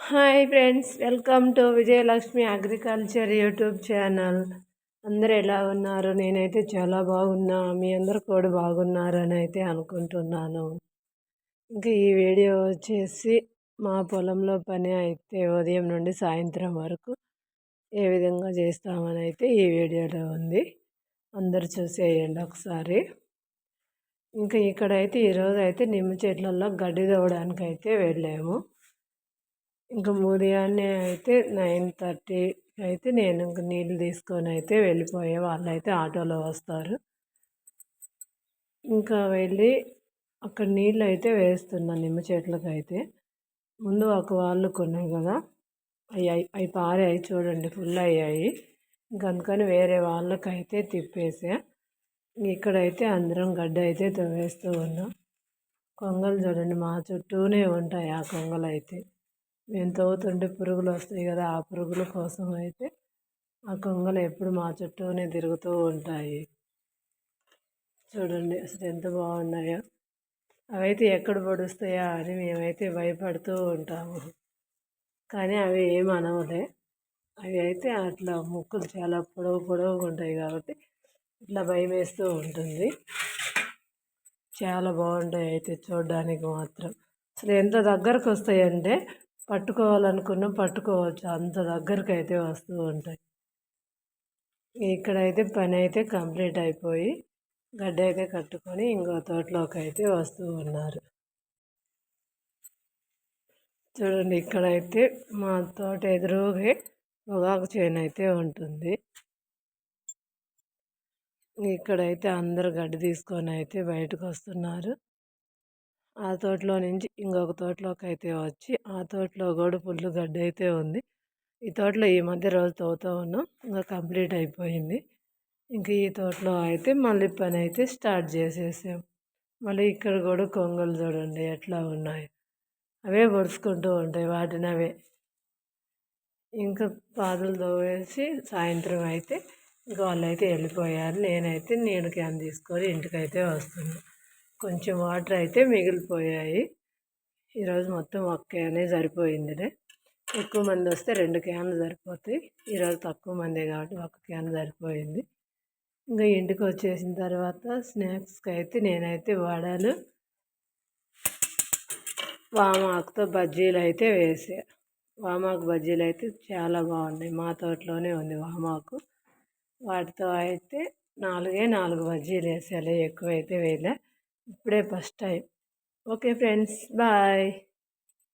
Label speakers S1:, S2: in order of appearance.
S1: Hi friends welcome to Vijayalakshmi agriculture YouTube channel. అందరు ఎలా ఉన్నారు? నేనైతే చాలా బాగున్నా. మీ అందరు కూడా బాగున్నారని అయితే అనుకుంటున్నాను. ఇంకా ఈ వీడియో వచ్చేసి మా పొలంలో పని అయితే ఉదయం నుండి సాయంత్రం వరకు ఏ విధంగా చేస్తామని అయితే ఈ వీడియోలో ఉంది. అందరు చూసేయండి ఒకసారి. ఇంకా ఇక్కడైతే ఈరోజు అయితే నిమ్మ చెట్లలో గడ్డి తవ్వడానికి అయితే వెళ్ళాము. ఇంకా ఉదయాన్నే అయితే నైన్ థర్టీ అయితే నేను ఇంక నీళ్ళు తీసుకొని అయితే వెళ్ళిపోయే వాళ్ళు అయితే ఆటోలో వస్తారు. ఇంకా వెళ్ళి అక్కడ నీళ్ళు అయితే వేస్తున్నాను నిమ్మ చెట్లకు అయితే ముందు ఒక వాళ్ళు కొన్నాయి కదా అవి అవి పారాయి చూడండి ఫుల్ అయ్యాయి. ఇంక అందుకని వేరే వాళ్ళకైతే తిప్పేసా. ఇక్కడైతే అందరం గడ్డ అయితే తవ్వేస్తూ ఉన్నాం. కొంగలు చూడండి మా చుట్టూనే ఉంటాయి ఆ కొంగలు అయితే మేము తవ్వుతుంటే పురుగులు వస్తాయి కదా ఆ పురుగుల కోసం అయితే ఆ కొంగలు ఎప్పుడు మా చుట్టూనే తిరుగుతూ ఉంటాయి. చూడండి అసలు ఎంత బాగున్నాయో. అవైతే ఎక్కడ పొడుస్తాయా అని మేమైతే భయపడుతూ ఉంటాము. కానీ అవి ఏమనవలే అవి అయితే అట్లా ముక్కులు చాలా పొడవు పొడవుగా ఉంటాయి కాబట్టి ఇట్లా భయం వేస్తూ ఉంటుంది. చాలా బాగుంటాయి అయితే చూడడానికి మాత్రం. అసలు ఎంత దగ్గరకు వస్తాయంటే పట్టుకోవాలనుకున్నా పట్టుకోవచ్చు. అంత దగ్గరికి అయితే వస్తూ ఉంటాయి. ఇక్కడైతే పని అయితే కంప్లీట్ అయిపోయి గడ్డ అయితే కట్టుకొని ఇంకో తోటలోకి అయితే వస్తూ ఉన్నారు. చూడండి ఇక్కడైతే మా తోట ఎదురుగే పొగాకు చేను అయితే ఉంటుంది. ఇక్కడైతే అందరు గడ్డి తీసుకొని అయితే బయటకు వస్తున్నారు ఆ తోటలో నుంచి ఇంకొక తోటలోకి అయితే వచ్చి ఆ తోటలో కూడా పుల్లు గడ్డ అయితే ఉంది. ఈ తోటలో ఈ మధ్య రోజు తవ్వుతూ ఉన్నాం. ఇంకా కంప్లీట్ అయిపోయింది. ఇంకా ఈ తోటలో అయితే మళ్ళీ పని అయితే స్టార్ట్ చేసేసాం. మళ్ళీ ఇక్కడ కూడా కొంగలు చూడండి ఎట్లా ఉన్నాయి. అవే పొడుచుకుంటూ ఉంటాయి వాటిని అవే. ఇంకా పాదులు తోవేసి సాయంత్రం అయితే ఇంకా వాళ్ళు అయితే వెళ్ళిపోయారు. నేనైతే నీళ్ళ క్యాన్ తీసుకొని ఇంటికైతే వస్తున్నాను కొంచెం వాటర్ అయితే మిగిలిపోయాయి. ఈరోజు మొత్తం ఒక క్యానే సరిపోయిందిలే. ఎక్కువ మంది వస్తే రెండు క్యాన్లు సరిపోతాయి. ఈరోజు తక్కువ మందే కాబట్టి ఒక క్యాన్ సరిపోయింది. ఇంకా ఇంటికి వచ్చేసిన తర్వాత స్నాక్స్కి అయితే నేనైతే వాడాను వామాకుతో బజ్జీలు అయితే వేసా. వామాకు బజ్జీలు అయితే చాలా బాగున్నాయి. మా తోటలోనే ఉంది వామాకు. వాటితో అయితే నాలుగే నాలుగు బజ్జీలు వేసాలి. ఎక్కువైతే వేయలే. ఇప్పుడే first time. Okay friends bye.